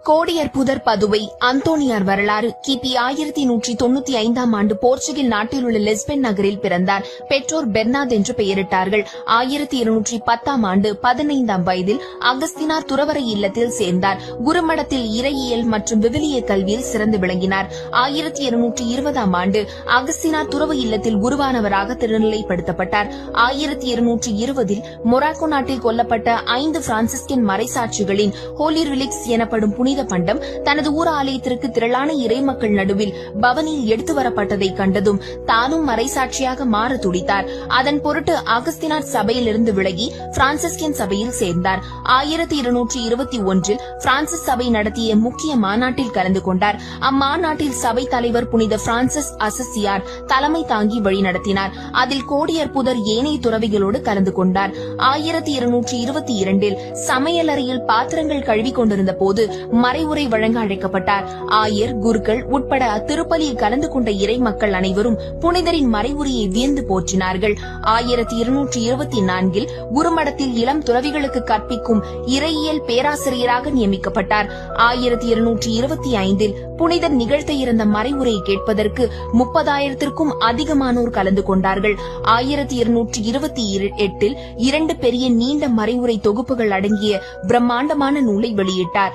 கோடியர் புதர் பதுவை அந்தோனியார் வரலாறு கிபி ஆயிரத்தி நூற்றி தொண்ணூத்தி ஐந்தாம் ஆண்டு போர்ச்சுகல் நாட்டில் உள்ள லெஸ்பென் நகரில் பிறந்தார். பெற்றோர் பெர்னாத் என்று பெயரிட்டார்கள். ஆயிரத்தி இருநூற்றி பத்தாம் ஆண்டு பதினைந்தாம் வயதில் அகஸ்தினார் துறவரை இல்லத்தில் சேர்ந்தார். குருமடத்தில் இறையியல் மற்றும் விவிலிய கல்வியில் சிறந்து விளங்கினார். ஆயிரத்தி இருநூற்றி இருபதாம் ஆண்டு அகஸ்தினார் துறவ இல்லத்தில் குருவானவராக திருநிலைப்படுத்தப்பட்டார். ஆயிரத்தி இருநூற்றி இருபதில் மொராக்கோ நாட்டில் கொல்லப்பட்ட ஐந்து பிரான்சிஸ்கின் மறைசாட்சிகளின் ஹோலி ரிலிக்ஸ் எனப்படும் புனித பண்டம் தனது ஊர் ஆலயத்திற்கு திரளான இறைமக்கள் நடுவில் பவனில் எடுத்து வரப்பட்டதை கண்டதும் தானும் மறைசாட்சியாக மாற துடித்தார். அதன் பொருட்டு அகஸ்தினார் சபையிலிருந்து விலகி பிரான்சிஸ்கின் சபையில் சேர்ந்தார். ஆயிரத்தி இருநூற்றி இருபத்தி ஒன்றில் பிரான்சிஸ் சபை நடத்திய முக்கிய மாநாட்டில் கலந்து கொண்டார். அம்மாநாட்டில் சபை தலைவர் புனித பிரான்சிஸ் அசசியார் தலைமை தாங்கி வழிநடத்தினார் அதில் கோடியற்புதர் ஏனைய துறவிகளோடு கலந்து கொண்டார். ஆயிரத்தி இருநூற்றி இருபத்தி இரண்டில் சமையலறையில் பாத்திரங்கள் கழுவிக் கொண்டிருந்த போது மறைவுரை வழங்க அழைக்கப்பட்டார். ஆயர் குருக்கள் உட்பட அத்திருப்பலியில் கலந்து கொண்ட இறை மக்கள் அனைவரும் புனிதரின் மறைவுரையை வியந்து போற்றினார்கள். ஆயிரத்தி இருநூற்றி இருபத்தி நான்கில் குருமடத்தில் இளம் துறவிகளுக்கு கற்பிக்கும் இறையியல் பேராசிரியராக நியமிக்கப்பட்டார். ஆயிரத்தி இருநூற்றி இருபத்தி ஐந்தில் புனிதர் நிகழ்த்த இருந்த மறைவுரையை கேட்பதற்கு முப்பதாயிரத்திற்கும் அதிகமானோர் கலந்து கொண்டார்கள். ஆயிரத்தி இருநூற்றி இருபத்தி எட்டில் இரண்டு பெரிய நீண்ட மறைவுரை தொகுப்புகள் அடங்கிய பிரம்மாண்டமான நூலை வெளியிட்டார்.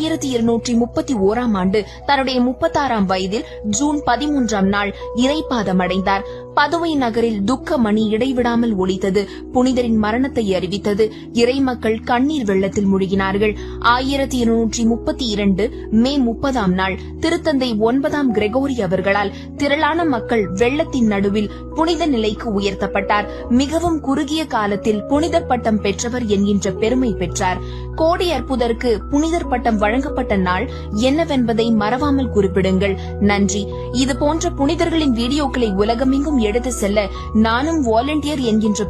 ஆயிரத்தி இருநூற்றி முப்பத்தி ஓராம் ஆண்டு தன்னுடைய முப்பத்தாறாம் வயதில் ஜூன் பதிமூன்றாம் நாள் இறைப்பாதம் அடைந்தார் பதுவை நகரில் துக்க மணி இடைவிடாமல் ஒலித்தது புனிதரின் மரணத்தை அறிவித்தது. இறைமக்கள் கண்ணீர் வெள்ளத்தில் மூழ்கினார்கள். ஆயிரத்தி இருநூற்றி முப்பத்தி இரண்டு மே முப்பதாம் நாள் திருத்தந்தை ஒன்பதாம் கிரெகோரி அவர்களால் திரளான மக்கள் வெள்ளத்தின் நடுவில் புனித நிலைக்கு உயர்த்தப்பட்டார். மிகவும் குறுகிய காலத்தில் புனித பட்டம் பெற்றவர் என்கின்ற பெருமை பெற்றார். கோடி அற்புதருக்கு புனிதர் பட்டம் வழங்கப்பட்ட நாள் என்னவென்பதை மறவாமல் குறிப்பிடுங்கள். நன்றி. இதுபோன்ற புனிதர்களின் வீடியோக்களை உலகமெங்கும் எடுத்து செல்ல நானும் வாலண்டியர் என்கின்ற